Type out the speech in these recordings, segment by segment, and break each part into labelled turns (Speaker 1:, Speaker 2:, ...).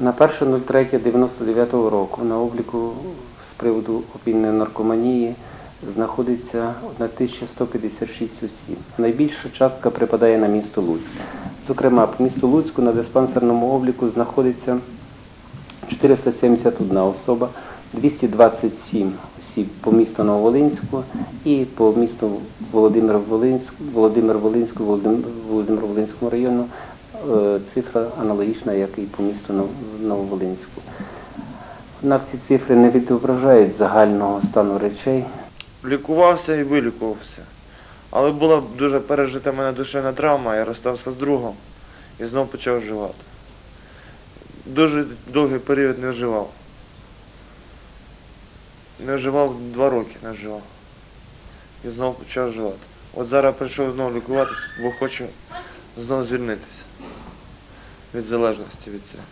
Speaker 1: На 1.03.99 року на обліку з приводу опільної наркоманії знаходиться 1156 осіб. Найбільша частка припадає на місто Луцьк. Зокрема, по місту Луцьку на диспансерному обліку знаходиться 471 особа, 227 осіб по місту Нововолинську і по місту Володимир-Волинськ, Володимир-Волинську, Володим- Володимир-Волинському району е, цифра аналогічна, як і по місту Нововолинську. Однак ці цифри не відображають загального стану речей.
Speaker 2: Лікувався і вилікувався. Але була дуже пережита мене душевна травма, я розстався з другом і знову почав вживати. Дуже довгий період не вживав. Не вживав два роки, не вживав. І знову почав вживати. От зараз прийшов знову лікуватися, бо хочу знову звільнитися від залежності від цього.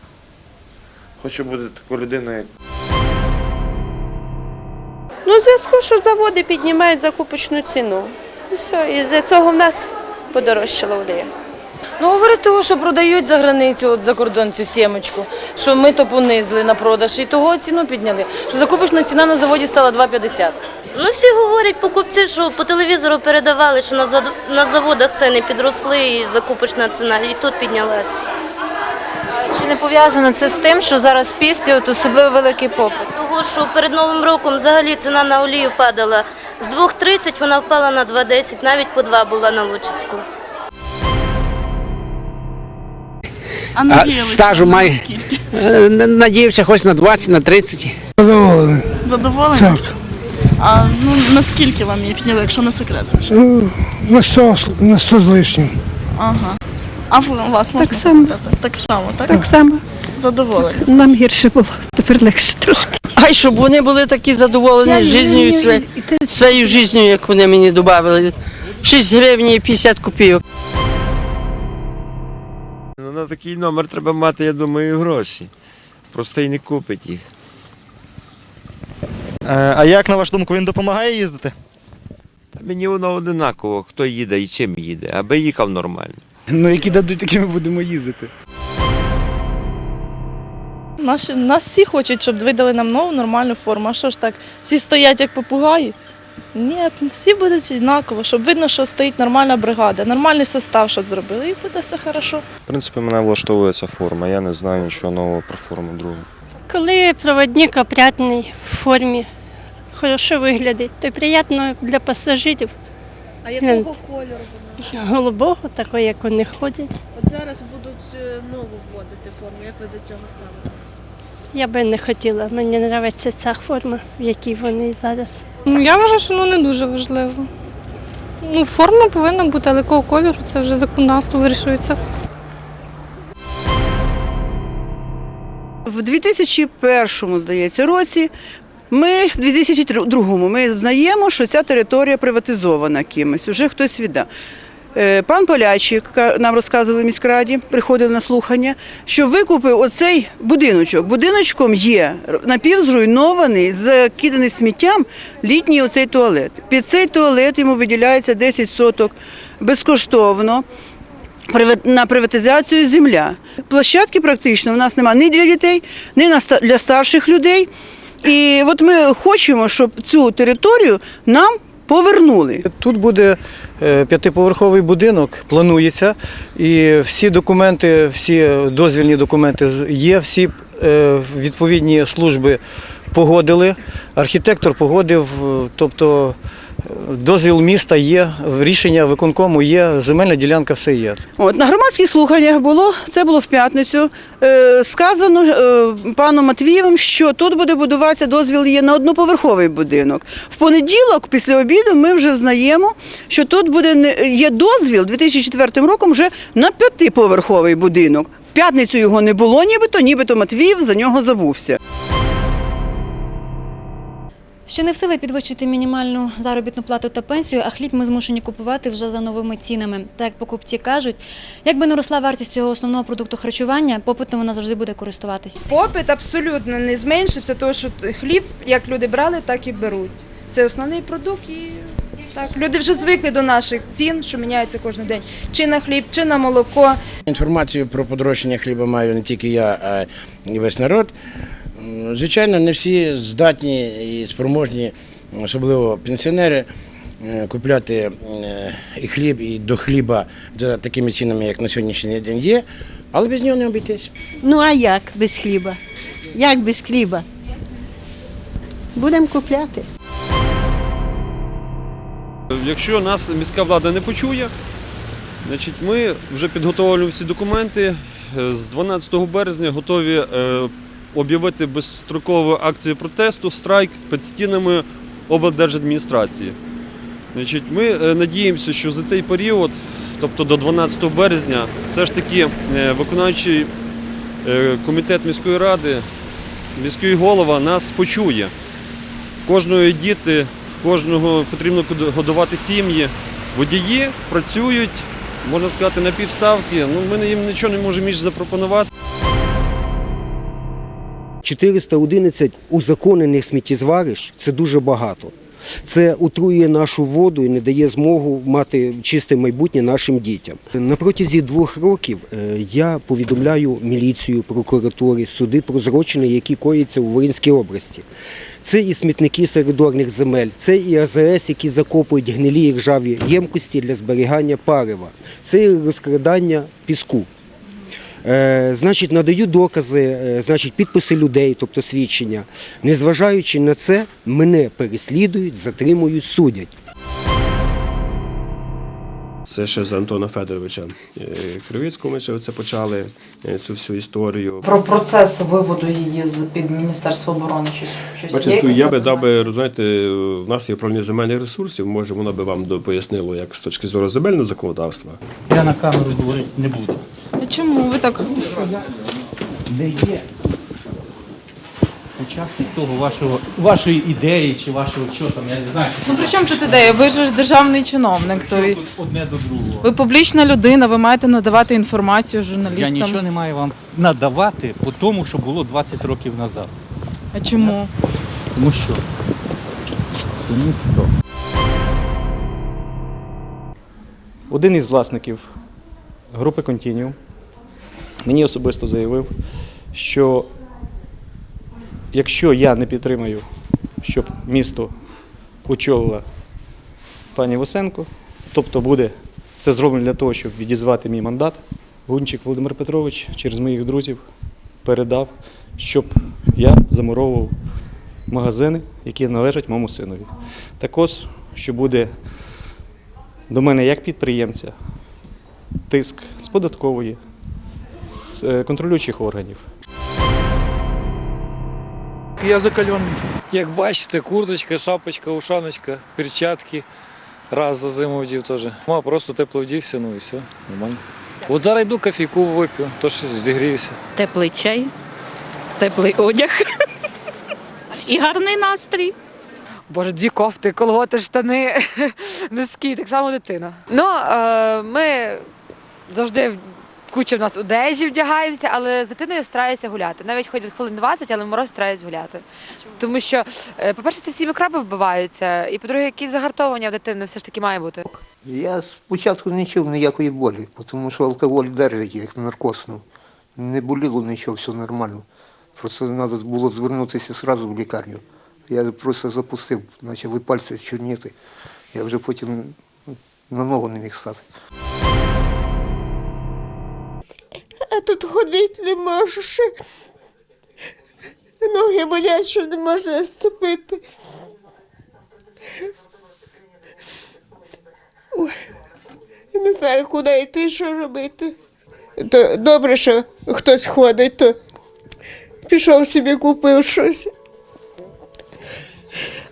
Speaker 2: Хочу бути такою людиною, як
Speaker 3: Ну, в зв'язку, що заводи піднімають закупочну ціну. І все, і з-за цього в нас подорожчала олія.
Speaker 4: Ну, говорить того, що продають за границю, от за кордон цю сімочку, що ми то понизили на продаж і того ціну підняли, що закупочна ціна на заводі стала 2,50.
Speaker 5: Ну, всі говорять покупці, що по телевізору передавали, що на, зад- на заводах ціни підросли і закупочна ціна, і тут піднялася.
Speaker 6: Чи не пов'язано це з тим, що зараз піст от особливо великий попит?
Speaker 5: Того, що перед Новим роком взагалі ціна на олію падала. З 2,30 вона впала на 2,10, навіть по 2 була на Лучиську.
Speaker 7: А
Speaker 8: А
Speaker 7: надіялися
Speaker 8: стажу
Speaker 7: на
Speaker 8: має.
Speaker 7: скільки?
Speaker 8: Е, Надіявся хоч на 20, на 30.
Speaker 9: Задоволений.
Speaker 7: Задоволені?
Speaker 9: Так.
Speaker 7: А ну наскільки вам її підняли, якщо не секрет?
Speaker 9: Ну, на 100, з- на 100 з лишнім.
Speaker 7: Ага. А ви- у вас можна
Speaker 10: само.
Speaker 7: запитати? Так само, так?
Speaker 10: Так само.
Speaker 7: Задоволені.
Speaker 10: Нам гірше було, тепер легше трошки.
Speaker 4: Ай, щоб вони були такі задоволені життю, своєю життю, як вони мені додали. 6 гривень і 50 копійок.
Speaker 11: Ну, на такий номер треба мати, я думаю, гроші. Просто й не купить їх.
Speaker 12: Е, А як, на вашу думку, він допомагає їздити?
Speaker 11: Та мені воно одинаково, хто їде і чим їде, аби їхав нормально.
Speaker 9: Ну, які дадуть, такі ми будемо їздити.
Speaker 7: Наші, нас всі хочуть, щоб видали нам нову нормальну форму. А що ж так? Всі стоять як попугаї? Ні, всі будуть однаково, щоб видно, що стоїть нормальна бригада, нормальний состав, щоб зробили, і буде все хорошо.
Speaker 12: В принципі, мене влаштовує ця форма. Я не знаю нічого нового про форму другу.
Speaker 10: Коли проводник опрятний в формі, хорошо виглядить, то приємно для пасажирів.
Speaker 7: А
Speaker 10: якого
Speaker 7: кольору?
Speaker 10: Голубого, такого, як вони ходять.
Speaker 7: От зараз будуть нову вводити форму. Як ви до цього ставитесь?
Speaker 10: Я би не хотіла. Мені подобається ця форма, в якій вони зараз.
Speaker 6: Ну я вважаю, що ну не дуже важливо. Ну, форма повинна бути, але якого кольору це вже законодавство вирішується.
Speaker 13: В 2001, здається, році ми в 2002 ми знаємо, що ця територія приватизована кимось, уже хтось віддав. Е, Пан Полячик нам розказував в міськраді, приходив на слухання, що викупив оцей будиночок. Будиночком є напівзруйнований, закиданий сміттям літній оцей туалет. Під цей туалет йому виділяється 10 соток безкоштовно на приватизацію земля. Площадки практично в нас немає ні для дітей, ні для старших людей. І от ми хочемо, щоб цю територію нам повернули.
Speaker 8: Тут буде е, п'ятиповерховий будинок, планується. І всі документи, всі дозвільні документи є, всі е, відповідні служби погодили. Архітектор погодив, е, тобто дозвіл міста є, рішення виконкому є, земельна ділянка все є.
Speaker 13: От на громадських слуханнях було це було в п'ятницю. Е, сказано е, паном Матвієвим, що тут буде будуватися дозвіл є на одноповерховий будинок. В понеділок, після обіду, ми вже знаємо, що тут буде є дозвіл 2004 роком вже на п'ятиповерховий будинок. В п'ятницю його не було, нібито, нібито Матвіїв за нього забувся.
Speaker 6: Ще не в силі підвищити мінімальну заробітну плату та пенсію, а хліб ми змушені купувати вже за новими цінами. Так як покупці кажуть, якби не росла вартість цього основного продукту харчування, попитом вона завжди буде користуватись.
Speaker 10: Попит абсолютно не зменшився, тому що хліб, як люди брали, так і беруть. Це основний продукт і
Speaker 14: Так, люди вже звикли до наших цін, що міняються кожен день. Чи на хліб, чи на молоко.
Speaker 15: Інформацію про подорожчання хліба маю не тільки я, а й весь народ. Звичайно, не всі здатні і спроможні, особливо пенсіонери, е, купляти е, і хліб, і до хліба за такими цінами, як на сьогоднішній день є, але без нього не обійтись.
Speaker 11: Ну а як без хліба? Як без хліба? Будемо купляти.
Speaker 16: Якщо нас міська влада не почує, значить ми вже підготовлюємо всі документи. Е, З 12 березня готові об'явити безстрокову акцію протесту, страйк під стінами облдержадміністрації. Значить, ми е, надіємося, що за цей період, тобто до 12 березня, все ж таки е, виконавчий е, комітет міської ради, міський голова нас почує. Кожної діти, кожного потрібно годувати сім'ї. Водії працюють, можна сказати, на півставки. Ну, ми їм нічого не можемо більше запропонувати.
Speaker 17: 411 узаконених сміттєзварищ це дуже багато. Це утрує нашу воду і не дає змогу мати чисте майбутнє нашим дітям. На протязі двох років е, я повідомляю міліцію, прокуратурі, суди про злочини, які коїться у Волинській області. Це і смітники середорних земель, це і АЗС, які закопують гнилі і ржаві ємкості для зберігання парива, це і розкрадання піску. Е, значить, надаю докази, е, значить, підписи людей, тобто свідчення. Незважаючи на це, мене переслідують, затримують, судять.
Speaker 18: Це ще з Антона Федоровича е, Кривицького ми ще це почали цю всю історію.
Speaker 10: Про процес виводу її з під Міністерства оборони щось, щось є.
Speaker 18: Бачите, я би дав би, розумієте, в нас є управління земельних ресурсів, може воно би вам пояснило, як з точки зору земельного законодавства.
Speaker 7: Я на камеру говорити не буду.
Speaker 10: Чому ви так?
Speaker 7: Не є учасник того вашого, вашої ідеї чи вашого що там, я не знаю.
Speaker 10: Ну при чому тут ідея? Ви ж державний чиновник, то й-
Speaker 7: Тут одне до другого.
Speaker 10: ви публічна людина, ви маєте надавати інформацію
Speaker 7: Я
Speaker 10: журналістам.
Speaker 7: нічого не маю вам надавати по тому, що було 20 років назад.
Speaker 10: А чому?
Speaker 7: Тому що? Тому що?
Speaker 19: Один із власників групи Continuum мені особисто заявив, що якщо я не підтримаю, щоб місто очолила пані Васенко, тобто буде все зроблено для того, щоб відізвати мій мандат, Гунчик Володимир Петрович через моїх друзів передав, щоб я замуровував магазини, які належать моєму синові. Також, що буде до мене як підприємця, тиск з податкової, з е, контролюючих органів.
Speaker 20: Я закалений. Як бачите, курточка, шапочка, ушаночка, перчатки. Раз за зиму вдів теж. Ну, а просто тепло вдівся, ну і все, нормально. От зараз йду кофійку вип'ю, то що зігрівся.
Speaker 3: Теплий чай, теплий одяг і гарний настрій.
Speaker 21: Боже, дві кофти, колготи, штани, носки, так само дитина. Ну, е, ми завжди куча в нас одежі вдягаємося, але з дитиною стараюся гуляти. Навіть ходять хвилин 20, але в мороз стараюсь гуляти. Тому що, е, по-перше, це всі мікроби вбиваються, і по-друге, якісь загартовування в дитини все ж таки має бути.
Speaker 22: Я спочатку не чув ніякої болі, тому що алкоголь держить, як наркоз. Ну. Не боліло нічого, все нормально. Просто треба було звернутися одразу в лікарню. Я просто запустив, почали пальці чорніти. Я вже потім на ногу не міг стати.
Speaker 23: Тут ходити не можу ще. Ноги болять, що не можна ступити. Ой, не знаю, куди йти, що робити. То добре, що хтось ходить, то пішов собі купив щось.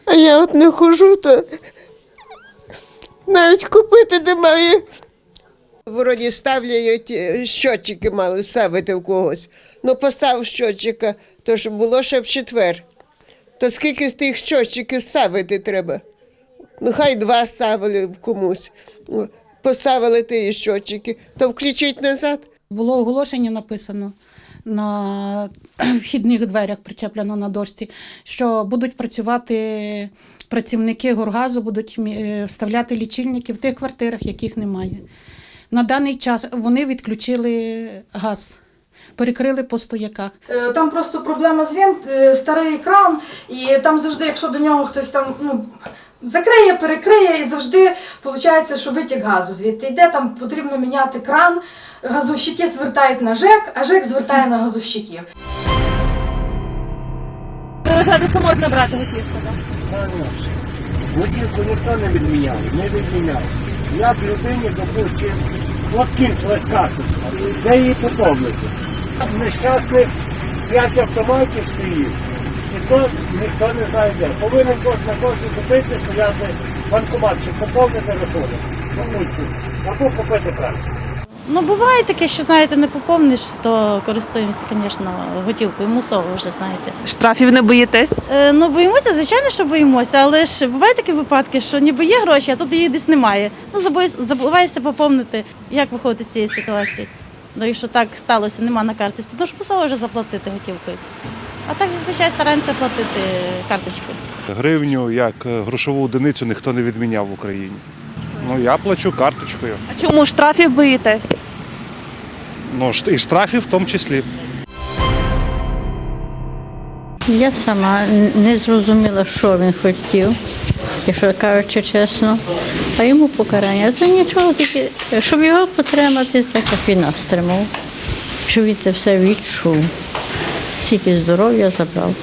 Speaker 23: А я от не хожу, то навіть купити немає. Вроді ставляють е, щотчики мали ставити в когось. Ну, постав щотчика, то ж було ще в четвер. То скільки тих щотчиків ставити треба? Ну, хай два ставили в комусь. Поставили ті щотчики, то включіть назад.
Speaker 24: Було оголошення написано на вхідних дверях, причеплено на дошці, що будуть працювати працівники горгазу будуть е, вставляти лічильники в тих квартирах, яких немає. На даний час вони відключили газ, перекрили по стояках.
Speaker 10: Е, Там просто проблема з вент, е, старий екран, і там завжди, якщо до нього хтось там ну, закриє, перекриє, і завжди виходить, що витік газу звідти йде, там потрібно міняти кран, газовщики звертають на ЖЕК, а ЖЕК звертає на газовщиків.
Speaker 3: Ви вважаєте, що можна брати готівку?
Speaker 15: Водівку ніхто не відміняв, не відміняв. Як людині, допустим, от карточка, де її поповнити? Нещасних п'ять автоматів стоїть, ніхто, ніхто не знає де. Повинен кожен на кожній зупинці стояти банкомат, щоб поповнити рахунок. Або купити карту.
Speaker 5: Ну, буває таке, що знаєте, не поповниш, то користуємося, звісно, готівкою, мусово вже знаєте.
Speaker 3: Штрафів не боїтесь?
Speaker 5: Е, ну, боїмося, звичайно, що боїмося, але ж бувають такі випадки, що ніби є гроші, а тут їх десь немає. Ну, забуваєшся поповнити. Як виходити з цієї ситуації? Ну, якщо так сталося, нема на карточці, то ж мусово вже заплатити готівкою. А так зазвичай стараємося платити карточкою.
Speaker 25: Гривню як е, грошову одиницю ніхто не відміняв в Україні. Ну я плачу карточкою.
Speaker 3: А чому штрафів боїтесь?
Speaker 25: Ну і штрафів в тому числі.
Speaker 1: Я сама не зрозуміла, що він хотів, якщо кажучи чесно. А йому покарання. Це нічого таке, щоб його потримати, так як він нас тримав. Щоб він це все відчув. Скільки здоров'я забрав,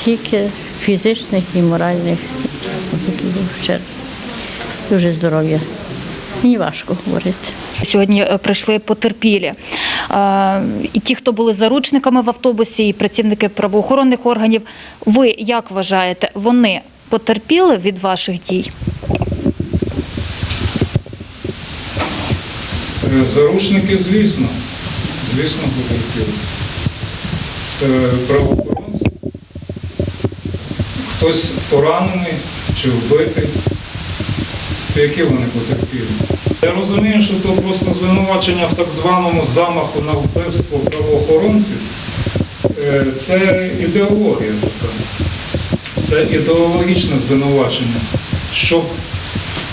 Speaker 1: скільки фізичних і моральних таких вчер. Дуже здоров'я. Мені важко говорити.
Speaker 6: Сьогодні е, прийшли потерпілі. Е, І ті, хто були заручниками в автобусі, і працівники правоохоронних органів. Ви як вважаєте, вони потерпіли від ваших дій?
Speaker 20: Е, Заручники, звісно, звісно, потерпіли. Правоохоронці. Хтось поранений чи вбитий. То які вони потерпіли? Я розумію, що то просто звинувачення в так званому замаху на вбивство правоохоронців. Е, Це ідеологія така. Це ідеологічне звинувачення. Щоб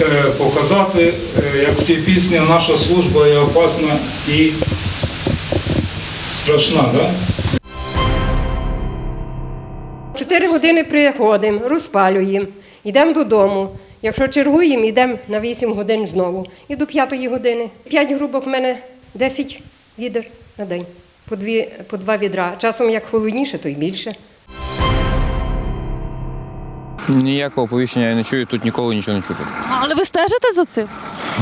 Speaker 20: е, показати, е, як в тій пісні наша служба є опасна і страшна. Да?
Speaker 26: Чотири години приходимо, розпалюємо, йдемо додому. Якщо чергуємо, йдемо на 8 годин знову. І до 5 години. 5 грубок в мене 10 відер на день. По, дві, по два відра. Часом як холодніше, то й більше.
Speaker 27: Ніякого оповіщення я не чую, тут ніколи нічого не чути.
Speaker 3: Але ви стежите за цим?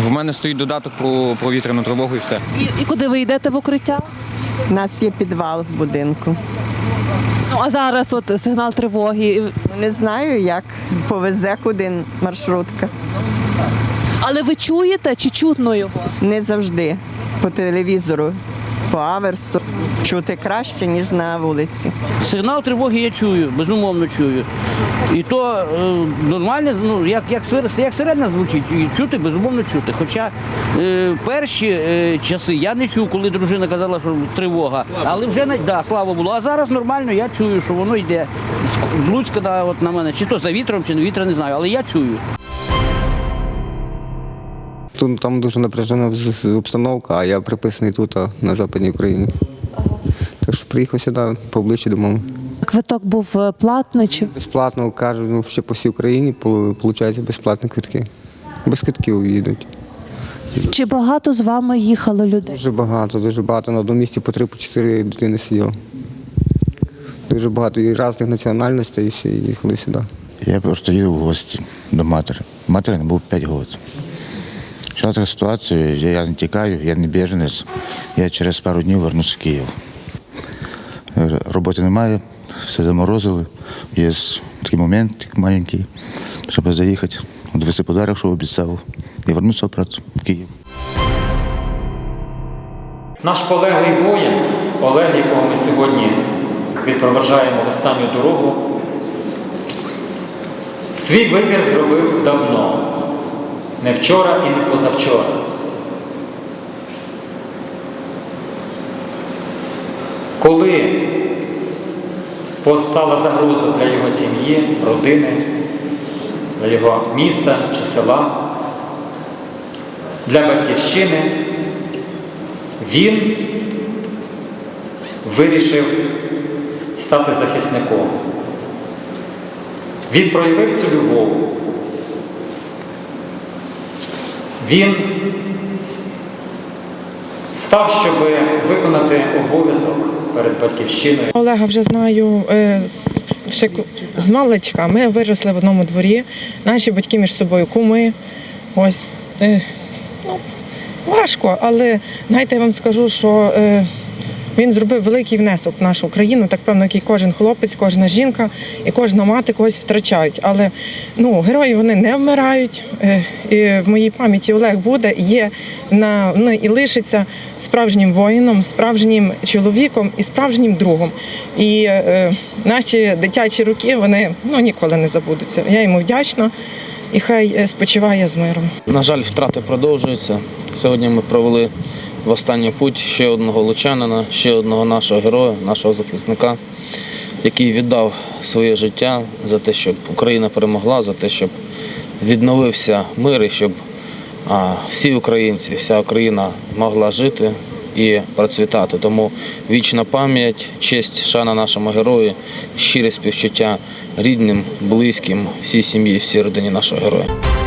Speaker 27: В мене стоїть додаток про, про вітряну тривогу і все.
Speaker 3: І, і куди ви йдете в укриття?
Speaker 11: У нас є підвал в будинку.
Speaker 3: Ну а зараз от сигнал тривоги.
Speaker 11: Не знаю, як повезе куди маршрутка.
Speaker 3: Але ви чуєте чи чутно його?
Speaker 11: Не завжди. По телевізору, по аверсу. Чути краще, ніж на вулиці.
Speaker 7: Сигнал тривоги я чую, безумовно чую. І то е, нормально, ну як, як, як сирена звучить, і чути, безумовно чути. Хоча е, перші е, часи я не чув, коли дружина казала, що тривога. Але вже да, слава було. А зараз нормально, я чую, що воно йде. З- Луцька да, от на мене, чи то за вітром, чи не вітра, не знаю, але я чую.
Speaker 28: Тут там дуже напряжена обстановка, а я приписаний тут, а на Западній Україні. Так що приїхав сюди поближче до мами.
Speaker 3: Квиток був е, платний чи
Speaker 28: Безплатно кажуть, ну ще по всій Україні виходить безплатні квитки. Без квитків їдуть.
Speaker 3: чи багато з вами їхало людей?
Speaker 28: Дуже багато, дуже багато. На одному місці по три, по чотири дитини сиділо. Дуже багато і різних національностей, і всі їхали сюди.
Speaker 2: Я просто їду в гості до матері. Матері не було 5 років. Що така ситуація? Я, я не тікаю, я не біженець. Я через пару днів вернуся в Київ. Е, Роботи немає, все заморозили. Є такий момент маленький. Треба заїхати, відвести подарок, що обіцяв, і вернутися обратно в Київ.
Speaker 29: Наш полеглий воїн, Олег, якого ми сьогодні відпроваджаємо в останню дорогу, свій вибір зробив давно, не вчора і не позавчора. Коли постала загроза для його сім'ї, родини,
Speaker 20: для його міста чи села, для батьківщини, він вирішив стати захисником. Він проявив цю любов. Він став, щоб виконати обов'язок перед батьківщиною.
Speaker 30: Олега вже знаю е, ще з маличка. Ми виросли в одному дворі. Наші батьки між собою куми. Ось. Е, ну, важко, але знаєте, я вам скажу, що е, він зробив великий внесок в нашу країну, так певно, як і кожен хлопець, кожна жінка і кожна мати когось втрачають. Але ну, герої вони не вмирають. Е, і в моїй пам'яті Олег буде, є на, ну, і лишиться справжнім воїном, справжнім чоловіком і справжнім другом. І е, наші дитячі роки вони ну, ніколи не забудуться. Я йому вдячна і хай е, спочиває з миром.
Speaker 31: На жаль, втрати продовжуються. Сьогодні ми провели в останній путь ще одного лучанина, ще одного нашого героя, нашого захисника, який віддав своє життя за те, щоб Україна перемогла, за те, щоб відновився мир і щоб всі українці, вся Україна могла жити і процвітати. Тому вічна пам'ять, честь, шана нашому герою, щире співчуття рідним, близьким, всій сім'ї, всій родині нашого героя.